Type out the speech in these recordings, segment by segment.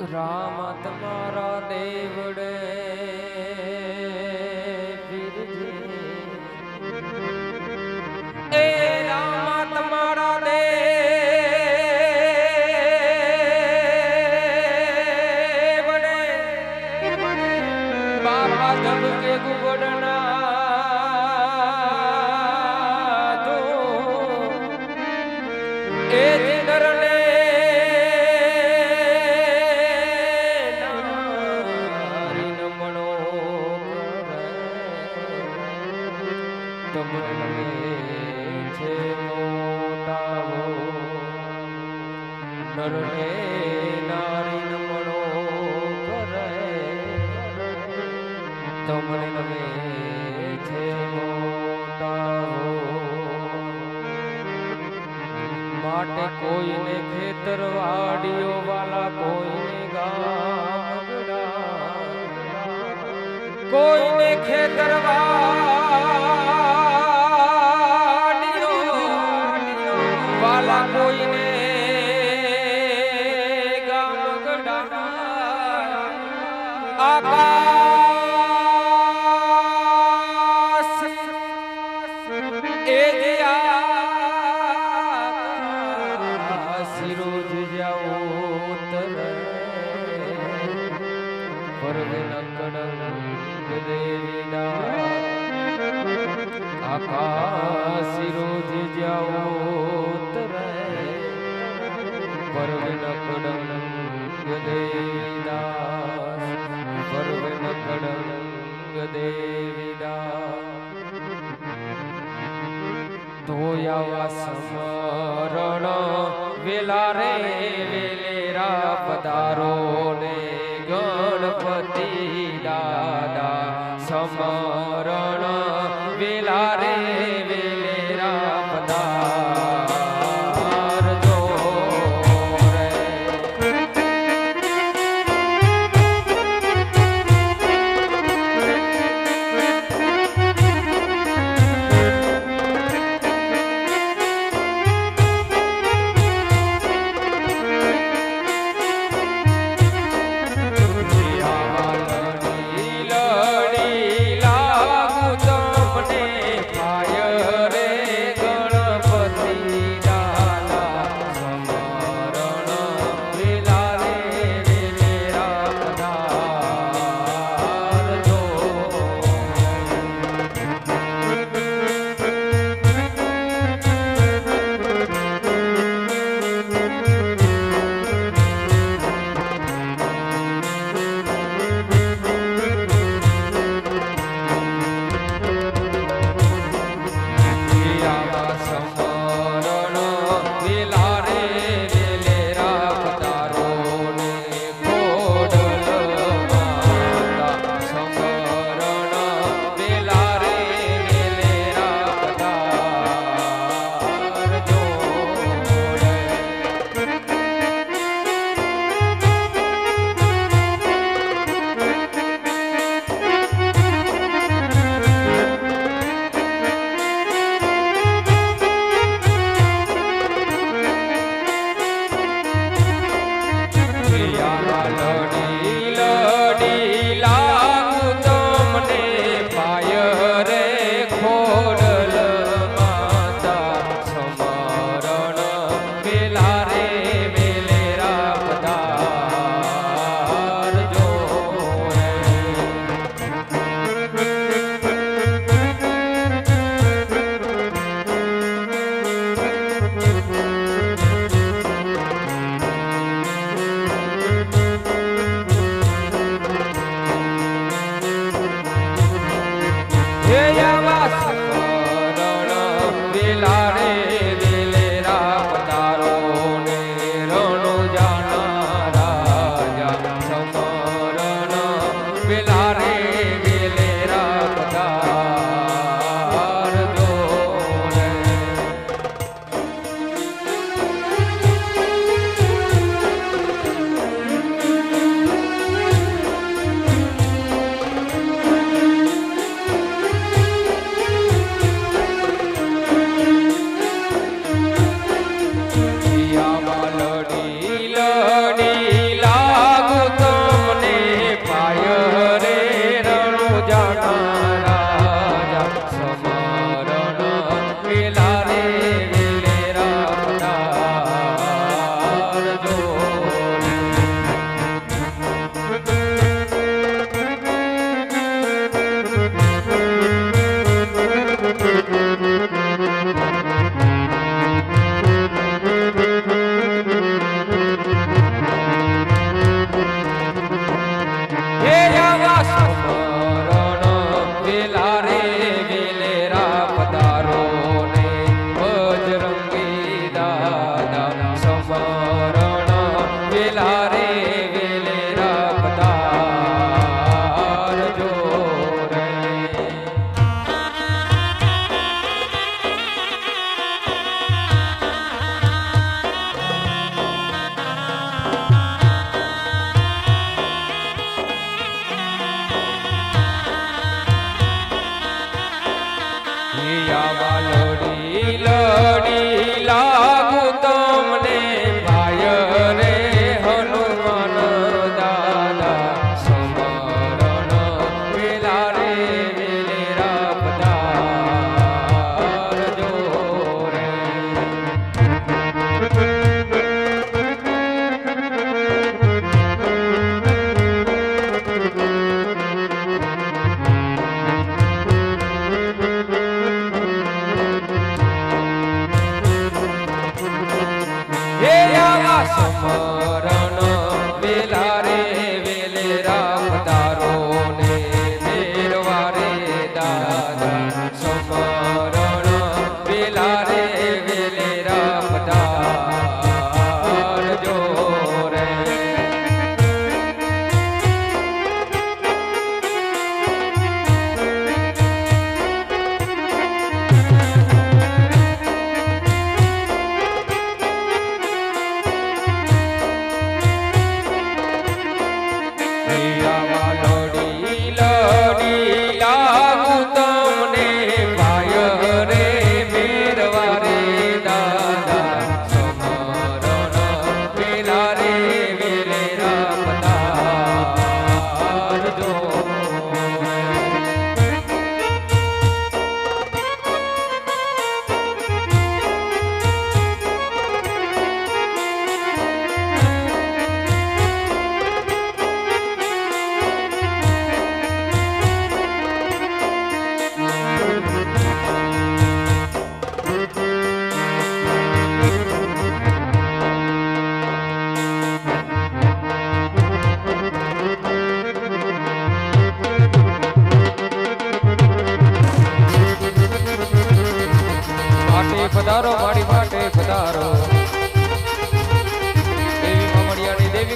રામ તમારા દેવડે. તમને છે મોટાવો. નરને નારી નમણો કરે. તમને નમે છે મોટાવો. માટે કોઈને ખેતર વાડીઓ વાલા કોઈને ગામડા કોઈને ખેતર 拜 ધોયાવા સમરણ વેલા રે વેલેરા પધારો ને ગણપતિ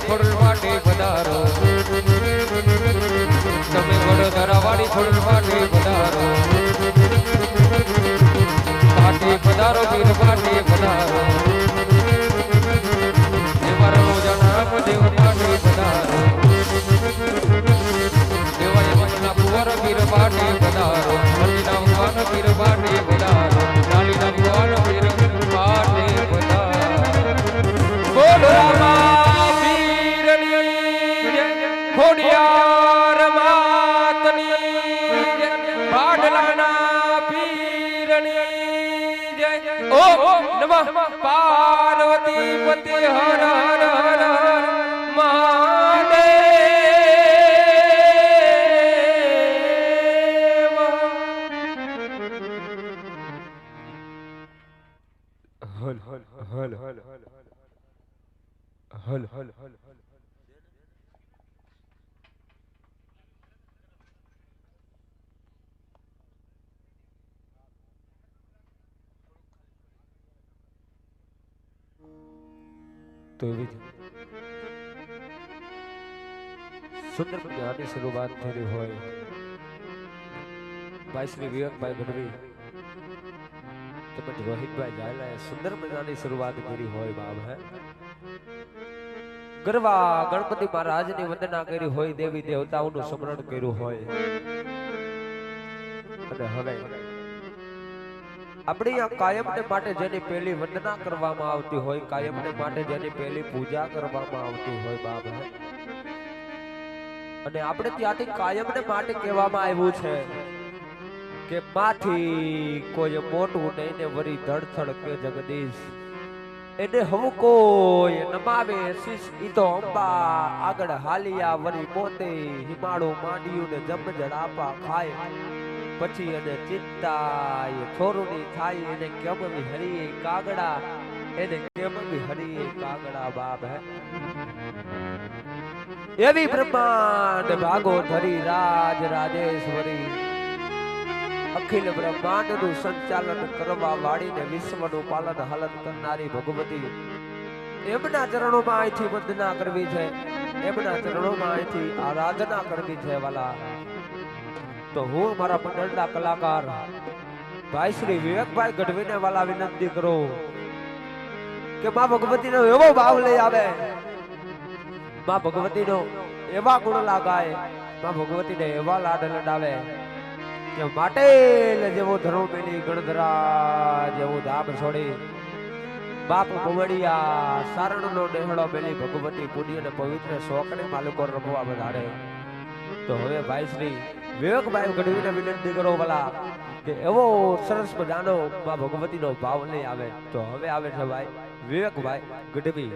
છોડ માટે પધારો તમે વડોદરા વાળી છોડ માટે પધારો માટે પધારો વીર هل هل هل هل هل هل તો એવી સુંદર મજાની શરૂઆત થયેલી હોય. ભાઈ શ્રી વિવેકભાઈ ગઢવી તેમજ રોહિતભાઈ ઝાલાએ સુંદર મજાની શરૂઆત કરી હોય બાબ હે? ગરવા ગણપતિ મહારાજની વંદના કરી હોય દેવી દેવતાઓનું સ્મરણ કર્યું હોય. અને હવે આપણી આ કાયમને માટે જેની પહેલી વંદના કરવામાં આવતી હોય, કાયમને માટે જેની પહેલી પૂજા કરવામાં આવતી હોય, બાબા. અને આપણે ત્યાંથી કાયમને માટે કહેવામાં આવ્યું છે કે માથી કોઈ મોટું નહીં ને વરી ધડથડ કે જગદીશ. એને હવ કોઈ નમાવે શીશ ઈ તો અંબા, આગળ હાલિયા વરી પોતે હિમાળો માંડ્યું ને જમજડાપા ખાય. પછી અને ચિંતા એ થોરુની થાય એને કેમ બી હરીએ કાગડા? એને કેમ બી હરીએ કાગડા બાપ હે? એવી બ્રહ્માંડ ભાગો ધરી રાજ રાજેશ્વરી. અખિલ બ્રહ્માંડનું સંચાલન કરવા વાળીને વિશ્વનું પાલન હાલન કરનારી ભગવતી. એમના ચરણોમાં અહીંથી વંદના કરવી છે. એમના ચરણોમાં અહીંથી આરાધના કરવી છે વાલા. તો હું મારા મંડળના કલાકાર ભાઈ શ્રી વિવેકભાઈ ગઢવીને વાલા વિનંતી કરું કે માં ભગવતીનો એવો ભાવ લઈ આવે. માં ભગવતીનો એવા ગુણ લાગાય, માં ભગવતીને એવા લાડ લડાવે કે માટેલ જેવો ધરો મેલી ગણધરા જેવો ધામ છોડી બાપ ગોવડિયા સારણનો ડેહડો મેલી ભગવતી પુણ્ય અને પવિત્ર શોકને માલુકો રમવા વધારે. તો હવે ભાઈ શ્રી વિવેકભાઈ ગઢવીને વિનંતી કરો ભલા, કે એવો સરસ મજાનો માં ભગવતીનો ભાવ લઈ આવે. તો હવે આવે છે ભાઈ વિવેકભાઈ ગઢવી.